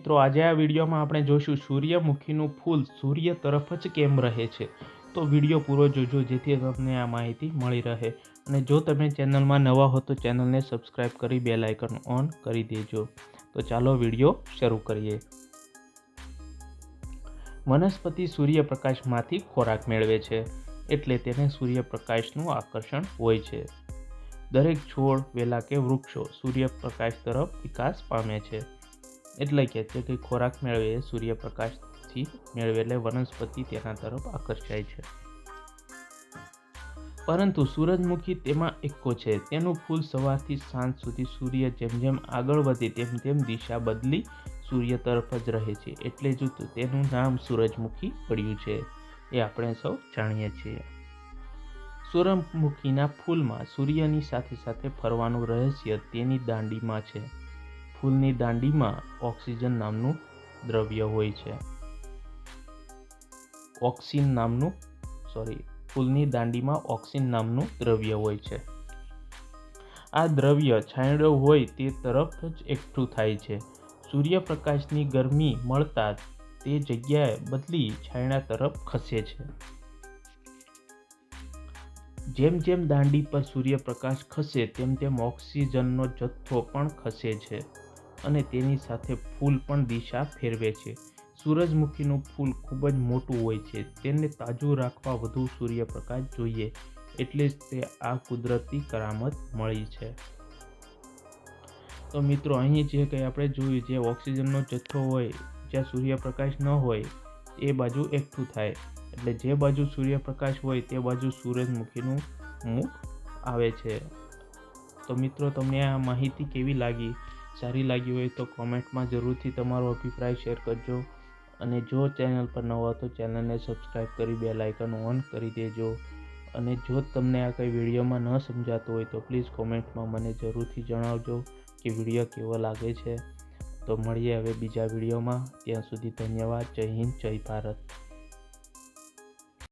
મિત્રો, આજે આ વિડીયોમાં આપણે જોઈશું સૂર્યમુખીનું ફૂલ સૂર્ય તરફ જ કેમ રહે છે? તો વીડિયો પૂરો જોજો, જેથી તમને આ માહિતી મળી રહે. અને જો તમે ચેનલમાં નવા હો, તો ચેનલને સબસ્ક્રાઇબ કરી બેલ આઇકન ઓન કરી દેજો. તો ચાલો વીડિયો શરૂ કરીએ. વનસ્પતિ સૂર્યપ્રકાશમાંથી ખોરાક મેળવે છે, એટલે તેને સૂર્યપ્રકાશનું આકર્ષણ હોય છે. દરેક છોડ, વેલા કે વૃક્ષો સૂર્યપ્રકાશ તરફ વિકાસ પામે છે. એટલે કે જે કંઈ ખોરાક મેળવે સૂર્યપ્રકાશથી મેળવે વનસ્પતિ તેના તરફ આકર્ષાય છે. પરંતુ સૂરજમુખી તેમાં એકો છે. તેનું ફૂલ સવારથી સાંજ સુધી સૂર્ય જેમ જેમ આગળ વધે તેમ તેમ દિશા બદલી સૂર્ય તરફ જ રહે છે. એટલે જ તેનું નામ સૂરજમુખી પડ્યું છે. એ આપણે સૌ જાણીએ છીએ. સૂરજમુખીના ફૂલમાં સૂર્યની સાથે સાથે ફરવાનું રહસ્ય તેની દાંડીમાં છે. ફૂલની દાંડીમાં ઓક્સિજન નામનું દ્રવ્ય હોય છે. ઓક્સિન નામનું સોરી ફૂલની દાંડીમાં ઓક્સિન નામનું દ્રવ્ય હોય છે. આ દ્રવ્ય છાંયડો હોય તે તરફ જ એકઠું થાય છે. સૂર્યપ્રકાશની ગરમી મળતા તે જગ્યાએ બદલી છાંયડા તરફ ખસે છે. જેમ જેમ દાંડી પર સૂર્યપ્રકાશ ખસે, તેમ તેમ ઓક્સિજનનો જથ્થો પણ ખસે છે. અને તેની સાથે ફૂલ પણ દિશા ફેરવે છે. સૂરજમુખીનું ફૂલ ખૂબ જ મોટું હોય છે. તેને તાજું રાખવા વધુ સૂર્યપ્રકાશ જોઈએ, એટલે જ તે આ કુદરતી કરામત મળી છે. તો મિત્રો, અહીં જે કંઈ આપણે જોયું, જે ઓક્સિજનનો જથ્થો હોય, જ્યાં સૂર્યપ્રકાશ ન હોય, એ બાજુ એકઠું થાય. એટલે જે બાજુ સૂર્યપ્રકાશ હોય, તે બાજુ સૂરજમુખીનું મુખ આવે છે. તો મિત્રો, તમને આ માહિતી કેવી લાગી? સારી લાગી હોય તો કોમેન્ટમાં જરૂરથી તમારો અભિપ્રાય શેર કરજો. અને જો ચેનલ પર ન હોય તો ચેનલને સબસ્ક્રાઈબ કરી બે લાઇકન ઓન કરી દેજો. અને જો તમને આ કંઈ વિડીયોમાં ન સમજાતું હોય તો પ્લીઝ કોમેન્ટમાં મને જરૂરથી જણાવજો કે વીડિયો કેવો લાગે છે. તો મળીએ હવે બીજા વિડીયોમાં. ત્યાં સુધી ધન્યવાદ. જય હિન્દ, જય ભારત.